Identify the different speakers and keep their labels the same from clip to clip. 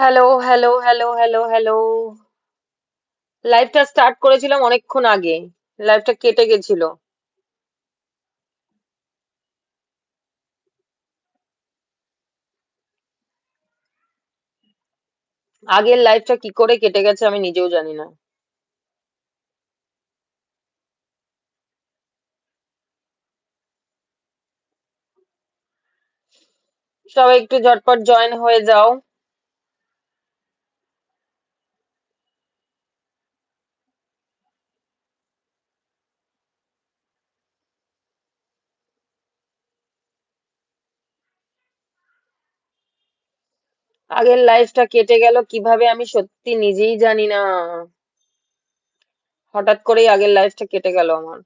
Speaker 1: Hello hello hello hello hello লাইভটা start করেছিলাম অনেকক্ষণ আগে। লাইভটা কেটে গেছিল। আগের লাইফটা কি করে কেটে গেছে আমি নিজেও জানি না। সবাই একটু ঝটপট জয়েন হয়ে যাও। আগের লাইফটা কেটে গেল, কীভাবে আমি সত্যি নিজেই জানি না। হঠাৎ করেই আগের লাইফটা কেটে গেল আমার।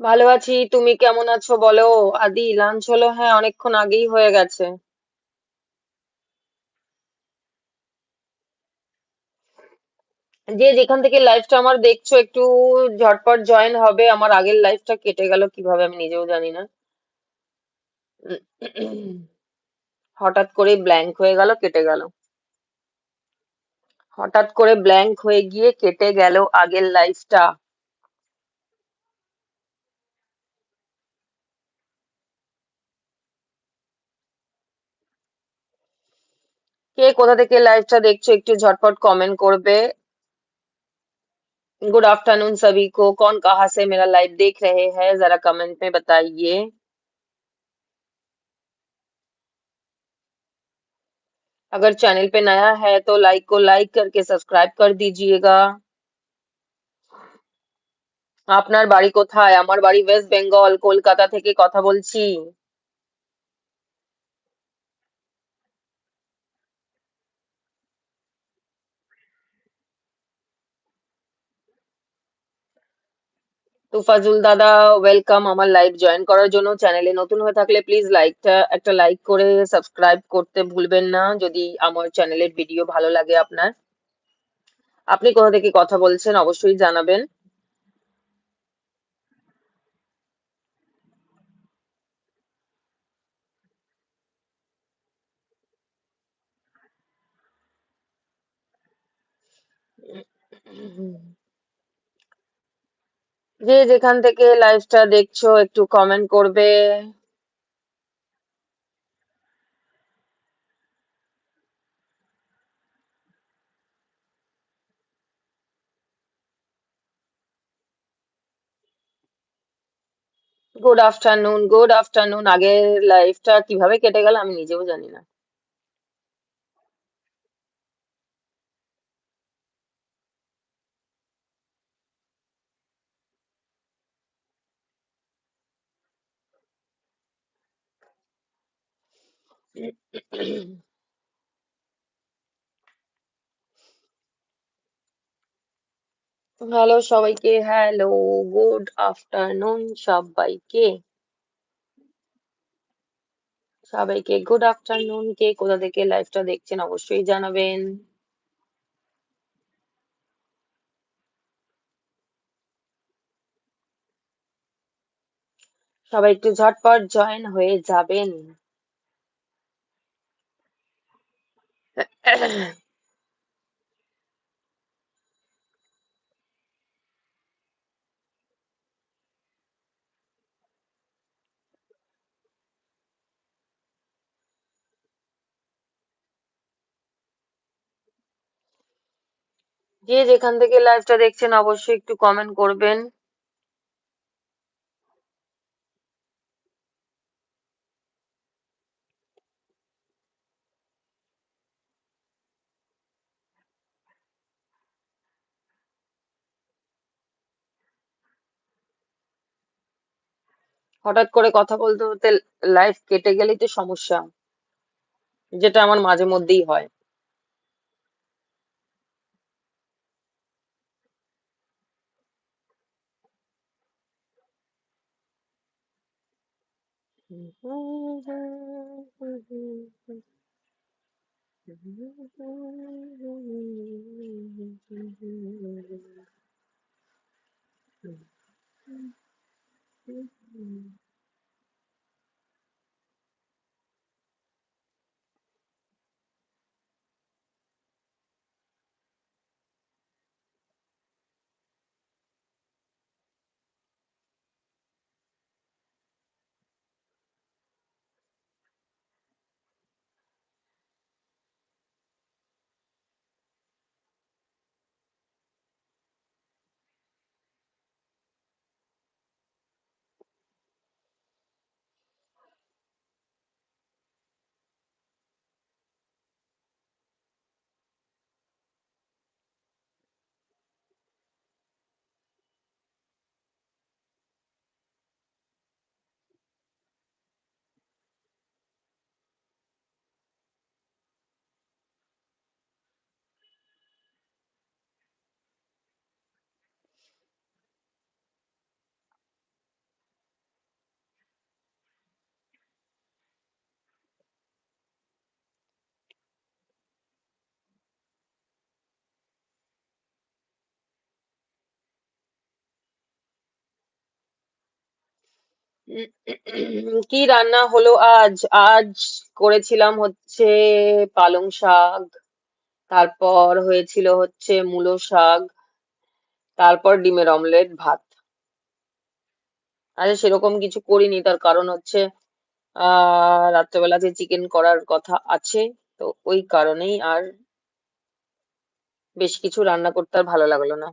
Speaker 1: ভালো আছি, তুমি কেমন আছো বলো? আদি লাঞ্চ হলো হ্যাঁ অনেকক্ষণ আগেই হয়ে গেছে। যে যেখান থেকে লাইফটা আমার দেখছ, একটু ঝটপট জয়েন হবে। আমার আগের লাইফটা কেটে গেল কীভাবে আমি নিজেও জানি না। হঠাৎ করে ব্ল্যাঙ্ক হয়ে গেল, কেটে গেল। হঠাৎ করে ব্ল্যাঙ্ক হয়ে গিয়ে কেটে গেল আগের লাইফটা কে কোথা থেকে লাইভটা দেখছো একটু झटपट कमेंट করবে गुड आफ्टरनून सभी को कौन कहाँ से मेरा लाइव देख रहे हैं जरा कमेंट में बताइए अगर चैनल पे नया है तो लाइक को लाइक करके सब्सक्राइब कर दीजिएगा আপনার বাড়ি কোথায় আমার বাড়ি ওয়েস্ট বেঙ্গল কলকাতা থেকে কথা বলছি তুফাজুল দাদা ওয়েলকাম আমার লাইভ জয়েন করার জন্য। চ্যানেলে নতুন হয়ে থাকলে প্লিজ লাইকটা একটা লাইক করে সাবস্ক্রাইব করতে ভুলবেন না। যদি আমার চ্যানেলের ভিডিও ভালো লাগে আপনার। আপনি কোথা থেকে কথা বলছেন অবশ্যই জানাবেন। যে যেখান থেকে লাইভটা দেখছ, একটু কমেন্ট করবে। গুড আফটারনুন গুড আফটারনুন আগের লাইফটা কীভাবে কেটে গেল আমি নিজেও জানি না। হ্যালো সবাইকে। হ্যালো গুড আফটারনুন সবাইকে। সবাইকে গুড আফটারনুন কে কোথা থেকে লাইভটা দেখছেন অবশ্যই জানাবেন। সবাই একটু ঝটপট জয়েন হয়ে যাবেন। যে যেখান থেকে লাইভটা দেখছেন অবশ্যই একটু কমেন্ট করবেন। হঠাৎ করে কথা বলতে বলতে লাইফ কেটে গেলেই তো সমস্যা, যেটা আমার মাঝে মধ্যেই হয়। 嗯。কি রান্না হলো আজ? আজ করেছিলাম হচ্ছে পালং শাক, তারপর হয়েছিল হচ্ছে মূলো শাক, তারপর ডিমের অমলেট, ভাত। আরে সেরকম কিছু করিনি, তার কারণ হচ্ছে আহ রাত্রেবেলাতে চিকেন করার কথা আছে, তো ওই কারণেই আর বেশ কিছু রান্না করতে আর ভালো লাগল না।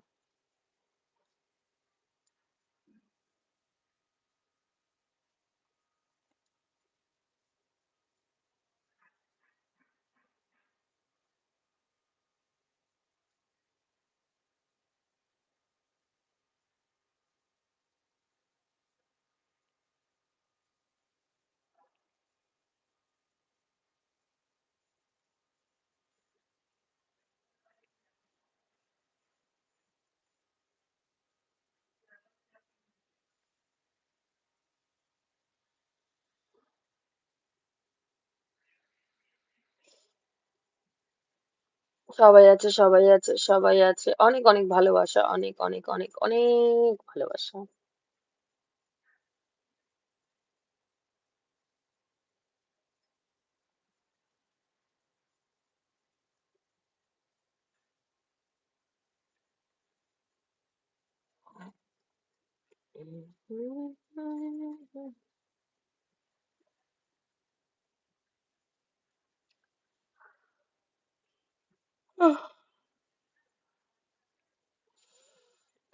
Speaker 1: সবাই আছে সবাই আছে সবাই আছে। অনেক অনেক ভালোবাসা অনেক অনেক অনেক অনেক ভালোবাসা।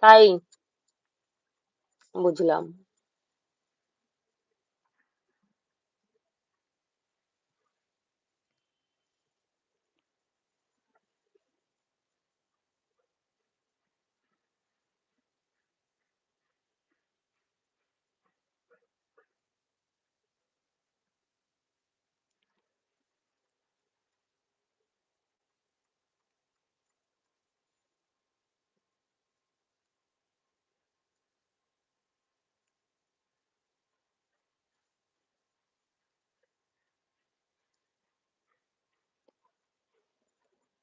Speaker 1: তাই বুঝলাম।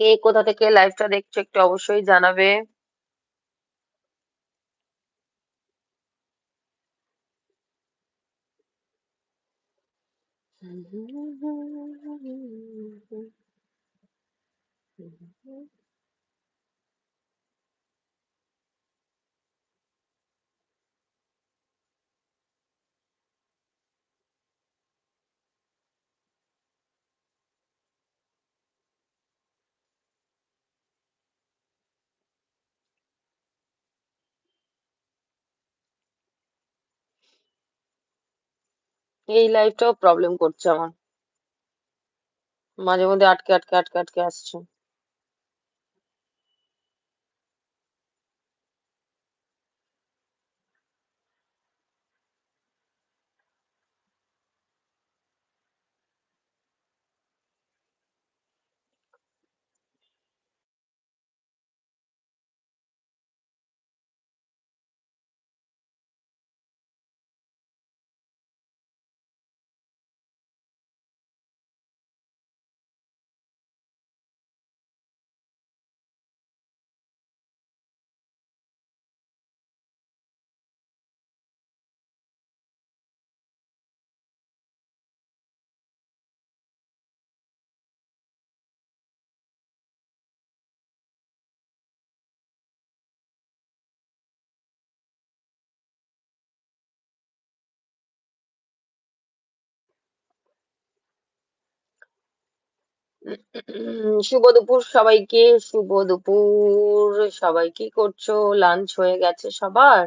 Speaker 1: কে কোথা থেকে লাইভটা দেখছ একটু অবশ্যই জানাবে এই লাইফটাও প্রবলেম করছে আমার। মাঝে মধ্যে আটকে আটকে আটকে আটকে আসছে। শুভ দুপুর সবাইকে শুভ দুপুর সবাই কি করছ? লাঞ্চ হয়ে গেছে সবার?